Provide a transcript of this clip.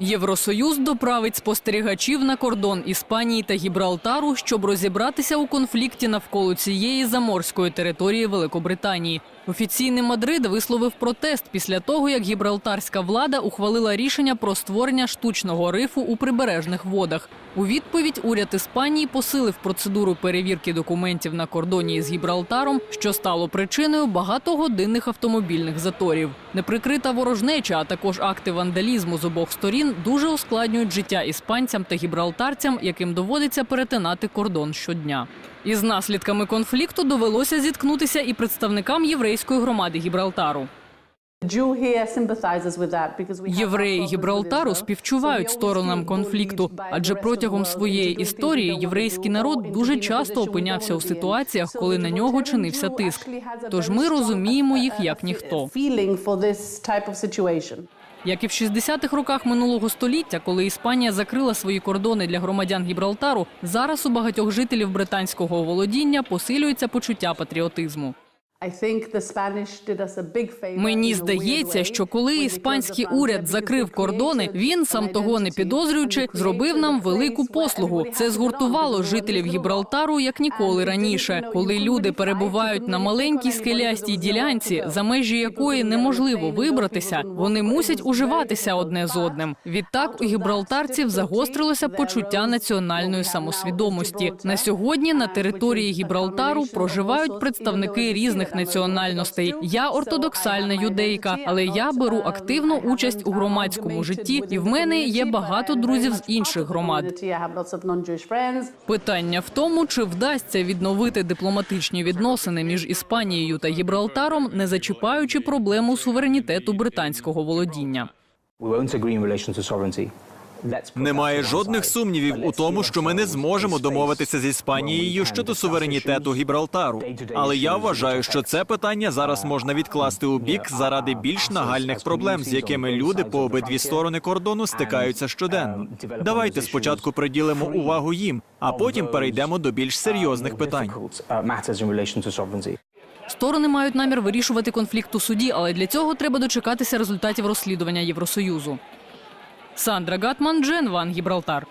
Євросоюз доправить спостерігачів на кордон Іспанії та Гібралтару, щоб розібратися у конфлікті навколо цієї заморської території Великобританії. Офіційний Мадрид висловив протест після того, як гібралтарська влада ухвалила рішення про створення штучного рифу у прибережних водах. У відповідь уряд Іспанії посилив процедуру перевірки документів на кордоні з Гібралтаром, що стало причиною багатогодинних автомобільних заторів. Неприкрита ворожнеча, а також акти вандалізму з обох сторін дуже ускладнюють життя іспанцям та гібралтарцям, яким доводиться перетинати кордон щодня. Із наслідками конфлікту довелося зіткнутися і представникам єврейської громади Гібралтару. Євреї Гібралтару співчувають сторонам конфлікту, адже протягом своєї історії єврейський народ дуже часто опинявся у ситуаціях, коли на нього чинився тиск. Тож ми розуміємо їх як ніхто. Як і в 60-х роках минулого століття, коли Іспанія закрила свої кордони для громадян Гібралтару, зараз у багатьох жителів британського володіння посилюється почуття патріотизму. Мені здається, що коли іспанський уряд закрив кордони, він сам того не підозрюючи, зробив нам велику послугу. Це згуртувало жителів Гібралтару як ніколи раніше, коли люди перебувають на маленькій скелястій ділянці, за межі якої неможливо вибратися, вони мусять уживатися одне з одним. Відтак у гібралтарців загострилося почуття національної самосвідомості. На сьогодні на території Гібралтару проживають представники різних національностей. Я ортодоксальна юдейка, але я беру активну участь у громадському житті, і в мене є багато друзів з інших громад. Питання в тому, чи вдасться відновити дипломатичні відносини між Іспанією та Гібралтаром, не зачіпаючи проблему суверенітету британського володіння. We won't agree in relation to sovereignty. Немає жодних сумнівів у тому, що ми не зможемо домовитися з Іспанією щодо суверенітету Гібралтару. Але я вважаю, що це питання зараз можна відкласти у бік заради більш нагальних проблем, з якими люди по обидві сторони кордону стикаються щоденно. um, Давайте спочатку приділимо увагу їм, а потім перейдемо до більш серйозних питань. difficult, uh. Сторони мають намір вирішувати конфлікт у суді, але для цього треба дочекатися результатів розслідування Євросоюзу. Сандра Гатман, Джен Ван Гібралтар.